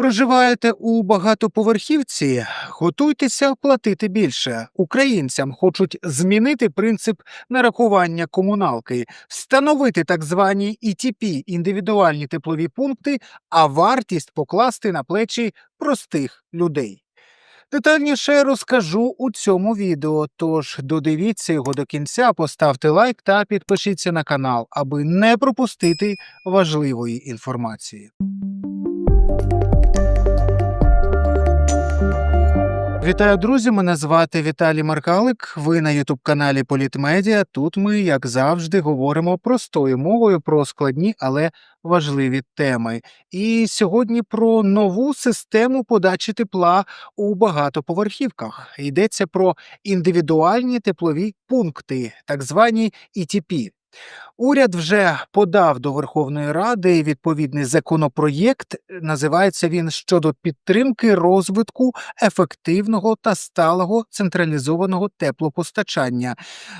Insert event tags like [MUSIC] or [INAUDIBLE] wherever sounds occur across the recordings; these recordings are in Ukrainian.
Проживаєте у багатоповерхівці? Готуйтеся платити більше. Українцям хочуть змінити принцип нарахування комуналки, встановити так звані ІТП – індивідуальні теплові пункти, а вартість покласти на плечі простих людей. Детальніше розкажу у цьому відео, тож додивіться його до кінця, поставте лайк та підпишіться на канал, аби не пропустити важливої інформації. Вітаю, друзі! Мене звати Віталій Маркалик. Ви на Ютуб-каналі Політмедіа. Тут ми, як завжди, говоримо простою мовою про складні, але важливі теми. І сьогодні про нову систему подачі тепла у багатоповерхівках. Йдеться про індивідуальні теплові пункти, так звані ІТП. Уряд вже подав до Верховної Ради відповідний законопроєкт. Називається він щодо підтримки розвитку ефективного та сталого централізованого теплопостачання.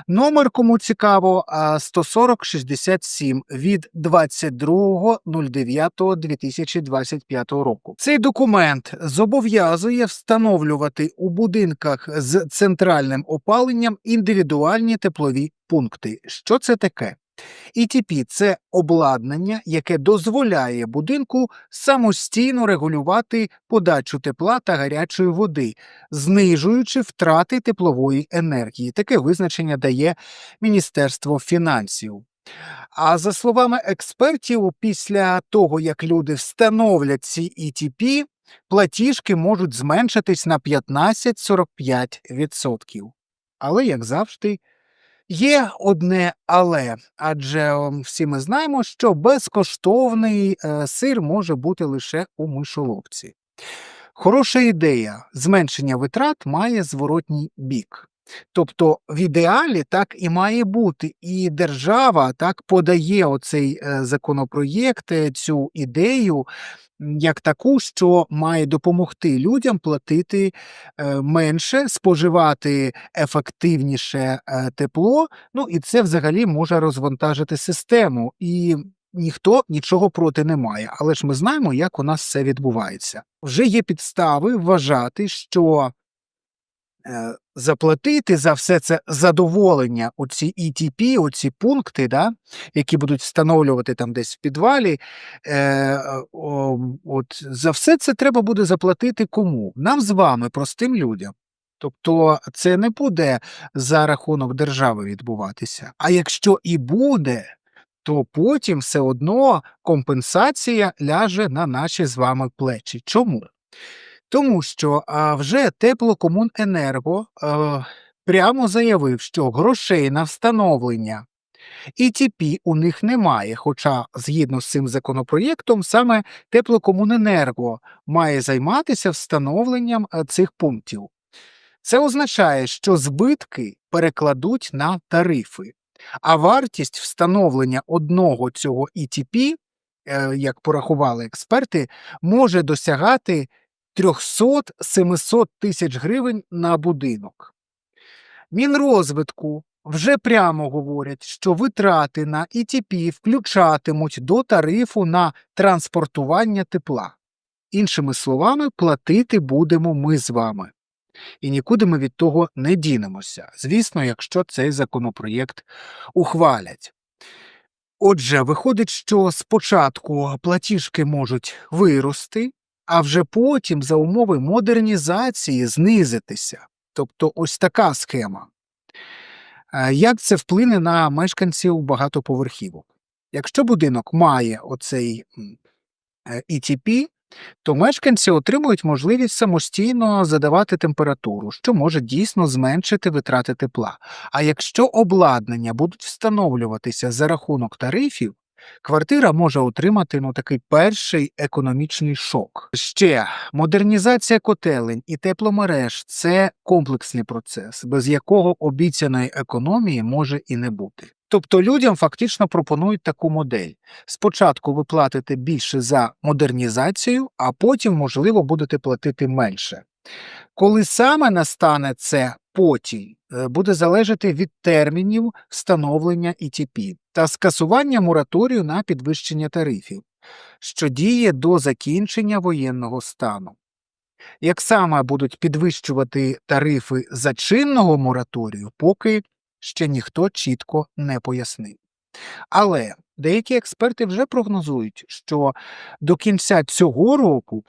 Номер кому цікаво, а, 14067 від 22.09.2025 року. Цей документ зобов'язує встановлювати у будинках з центральним опаленням індивідуальні теплові пункти. Що це таке? ІТП – це обладнання, яке дозволяє будинку самостійно регулювати подачу тепла та гарячої води, знижуючи втрати теплової енергії. Таке визначення дає Міністерство фінансів. А за словами експертів, після того, як люди встановлять ці ІТП, платіжки можуть зменшитись на 15-45%. Але, як завжди, Є одне але, адже ем, всі ми знаємо, що безкоштовний е, сир може бути лише у мишоловці. Хороша ідея зменшення витрат має зворотній бік. Тобто в ідеалі так і має бути, і держава так подає оцей е, законопроєкт, е, цю ідею як таку, що має допомогти людям платити е, менше, споживати ефективніше е, тепло. Ну і це взагалі може розвантажити систему. І ніхто нічого проти не має. Але ж ми знаємо, як у нас це відбувається. Вже є підстави вважати, що заплатити за все це задоволення, оці ІТП, оці пункти, да, які будуть встановлювати там десь в підвалі, е, от, за все це треба буде заплатити кому? Нам з вами, простим людям. Тобто це не буде за рахунок держави відбуватися. А якщо і буде, то потім все одно компенсація ляже на наші з вами плечі. Чому? Тому що а, вже теплокомуненерго а, прямо заявив, що грошей на встановлення ІТП у них немає. Хоча, згідно з цим законопроєктом, саме теплокомуненерго має займатися встановленням цих пунктів. Це означає, що збитки перекладуть на тарифи, а вартість встановлення одного цього ІТП, е, як порахували експерти, може досягати 300-700 тисяч гривень на будинок. Мінрозвитку вже прямо говорять, що витрати на ІТП включатимуть до тарифу на транспортування тепла. Іншими словами, платити будемо ми з вами. І нікуди ми від того не дінемося, звісно, якщо цей законопроєкт ухвалять. Отже, виходить, що спочатку платіжки можуть вирости, а вже потім за умови модернізації знизитися. Тобто ось така схема. Е, Як це вплине на мешканців багатоповерхівок? Якщо будинок має оцей е, ІТП, то мешканці отримують можливість самостійно задавати температуру, що може дійсно зменшити витрати тепла. А якщо обладнання будуть встановлюватися за рахунок тарифів, квартира може отримати ну, такий перший економічний шок. Ще модернізація котелень і тепломереж це комплексний процес, без якого обіцяної економії може і не бути. Тобто людям фактично пропонують таку модель. Спочатку ви платите більше за модернізацію, а потім, можливо, будете платити менше. Коли саме настане це потім, е, буде залежати від термінів встановлення ІТП та скасування мораторію на підвищення тарифів. що діє до закінчення воєнного стану. Як саме будуть підвищувати тарифи за чинного мораторію, поки ще ніхто чітко не пояснив. Але деякі експерти вже прогнозують, що до кінця цього року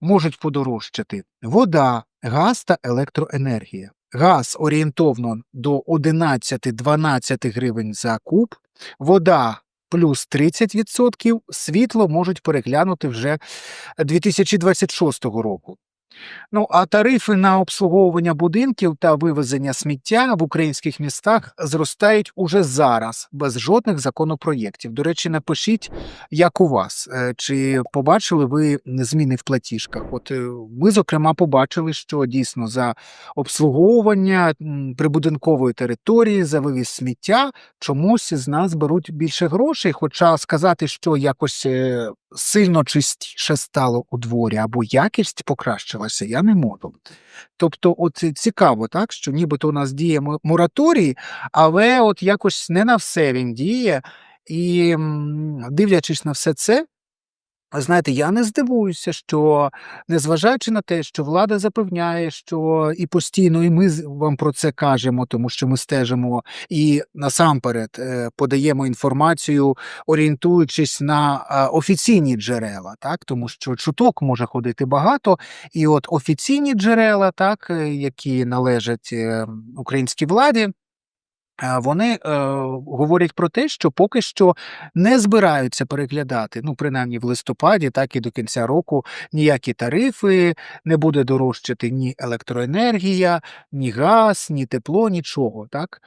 можуть подорожчати вода, газ та електроенергія. Газ орієнтовно до 11-12 гривень за куб, вода плюс 30%, світло можуть переглянути вже 2026 року. Ну, а тарифи на обслуговування будинків та вивезення сміття в українських містах зростають уже зараз, без жодних законопроєктів. До речі, напишіть, як у вас, Е, чи побачили ви зміни в платіжках? От е, ми, зокрема, побачили, що дійсно за обслуговування прибудинкової території, за вивіз сміття чомусь з нас беруть більше грошей. Хоча сказати, що якось е, сильно чистіше стало у дворі або якість покращилася, я не можу. Тобто, от е, цікаво, так, що нібито у нас діє мораторій, але от якось не на все він діє. І дивлячись на все це, Знаєте, я не здивуюся, що незважаючи на те, що влада запевняє, що і постійно, і ми вам про це кажемо, тому що ми стежимо і насамперед е, подаємо інформацію, орієнтуючись на офіційні джерела, так тому що чуток може ходити багато, і от офіційні джерела, так е, які належать е, українській владі. Вони е, говорять про те, що поки що не збираються переглядати, ну принаймні в листопаді, так і до кінця року ніякі тарифи, не буде дорожчати ні електроенергія, ні газ, ні тепло, нічого. Так?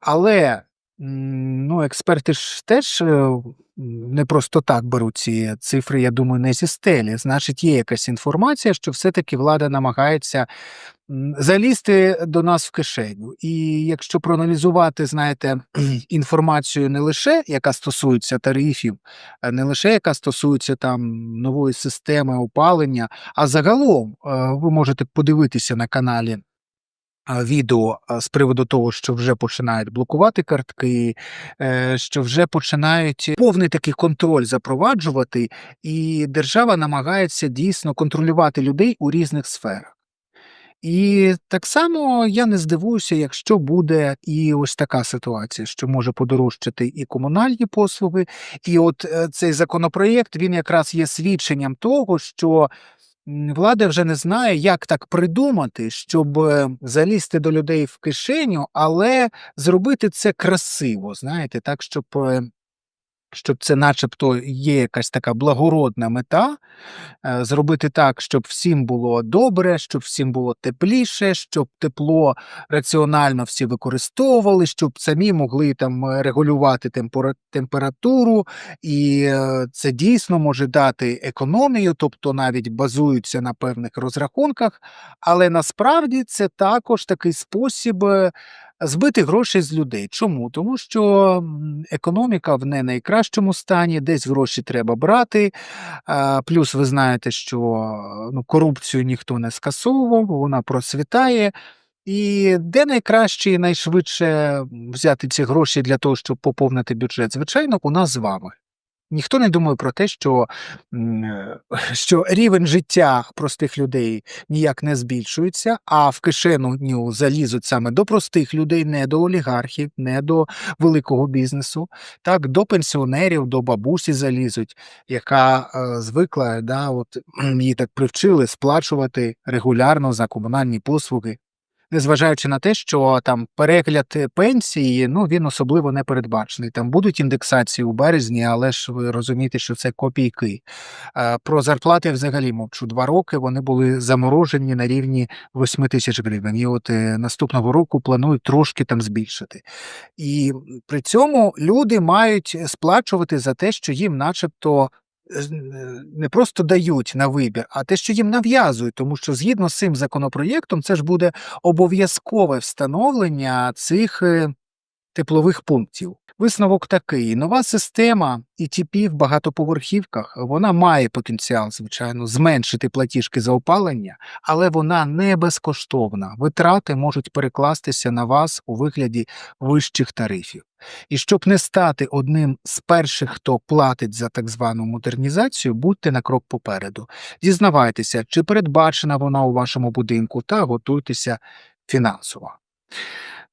Але ну, експерти ж теж е, не просто так беруть ці цифри, я думаю, не зі стелі. Значить, є якась інформація, що все-таки влада намагається залізти до нас в кишеню. І якщо проаналізувати, знаєте, [CLEARS THROAT] інформацію не лише яка стосується тарифів, е, не лише яка стосується там нової системи опалення, а загалом е, ви можете подивитися на каналі. Відео з приводу того, що вже починають блокувати картки, е, що вже починають повний такий контроль запроваджувати, і держава намагається дійсно контролювати людей у різних сферах. І так само я не здивуюся, якщо буде і ось така ситуація, що може подорожчати і комунальні послуги. І от е, цей законопроєкт він якраз є свідченням того, що влада вже не знає, як так придумати, щоб е, залізти до людей в кишеню, але зробити це красиво, знаєте, так, щоб. Щоб це, начебто, є якась така благородна мета, е, зробити так, щоб всім було добре, щоб всім було тепліше, щоб тепло раціонально всі використовували, щоб самі могли там е, регулювати температуру, і е, це дійсно може дати економію, тобто навіть базуються на певних розрахунках. Але насправді це також такий спосіб. Збити гроші з людей. Чому? Тому що економіка в не найкращому стані, десь гроші треба брати. Плюс ви знаєте, що ну, корупцію ніхто не скасовував, вона процвітає. І де найкраще і найшвидше взяти ці гроші для того, щоб поповнити бюджет? Звичайно, у нас з вами. Ніхто не думає про те, що, [LAUGHS] що рівень життя простих людей ніяк не збільшується, а в кишеню залізуть саме до простих людей, не до олігархів, не до великого бізнесу, так, до пенсіонерів, до бабусі залізуть, яка е, звикла, да, от, [CLEARS THROAT] її так привчили сплачувати регулярно за комунальні послуги. Незважаючи на те, що там перегляд е, пенсії, ну він особливо не передбачений. Там будуть індексації у березні, але ж ви розумієте, що це копійки. Про зарплати взагалі мовчу. Два роки вони були заморожені на рівні 8 тисяч гривень. І от е, наступного року планують трошки там збільшити. І при цьому люди мають сплачувати за те, що їм, начебто. Е, Не просто дають на вибір, а те, що їм нав'язують, тому що згідно з цим законопроєктом, це ж буде обов'язкове встановлення цих е, теплових пунктів. Висновок такий: нова система ETP в багатоповерхівках вона має потенціал, звичайно, зменшити платіжки за опалення, але вона не безкоштовна. Витрати можуть перекластися на вас у вигляді вищих тарифів. І щоб не стати одним з перших, хто платить за так звану модернізацію, будьте на крок попереду. Дізнавайтеся, чи передбачена вона у вашому будинку, та готуйтеся фінансово.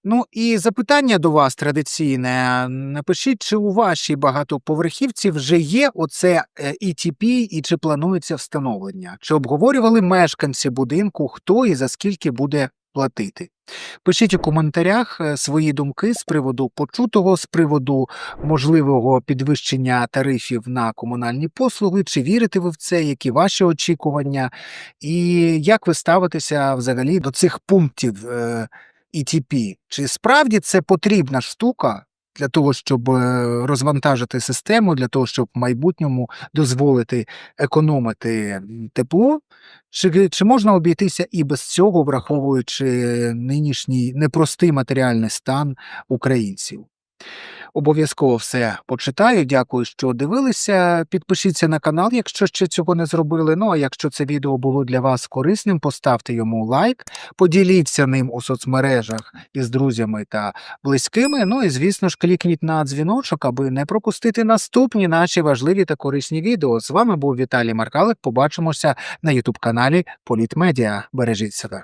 Ну і запитання до вас традиційне. Напишіть, чи у вашій багатоповерхівці вже є оце е, ETP і чи планується встановлення? Чи обговорювали мешканці будинку, хто і за скільки буде платити? Пишіть у коментарях е, свої думки з приводу почутого, з приводу можливого підвищення тарифів на комунальні послуги. Чи вірите ви в це? Які ваші очікування? І як ви ставитеся взагалі до цих пунктів е, ETP? Чи справді це потрібна штука для того, щоб е, розвантажити систему, для того, щоб в майбутньому дозволити економити тепло? Чи, чи можна обійтися і без цього, враховуючи нинішній непростий матеріальний стан українців? Обов'язково все почитаю. Дякую, що дивилися. Підпишіться на канал, якщо ще цього не зробили. Ну а якщо це відео було для вас корисним, поставте йому лайк, поділіться ним у соцмережах із друзями та близькими. Ну і звісно ж, клікніть на дзвіночок, аби не пропустити наступні наші важливі та корисні відео. З вами був Віталій Маркалик. Побачимося на ютуб каналі Політмедіа. Бережіть себе.